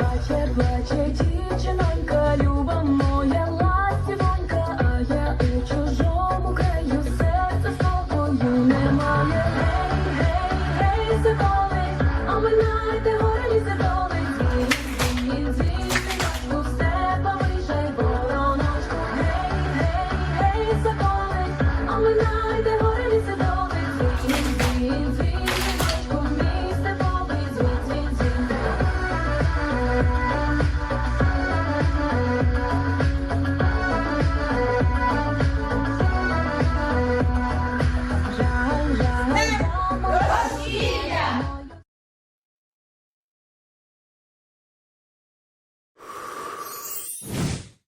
плаче, плаче дівчина.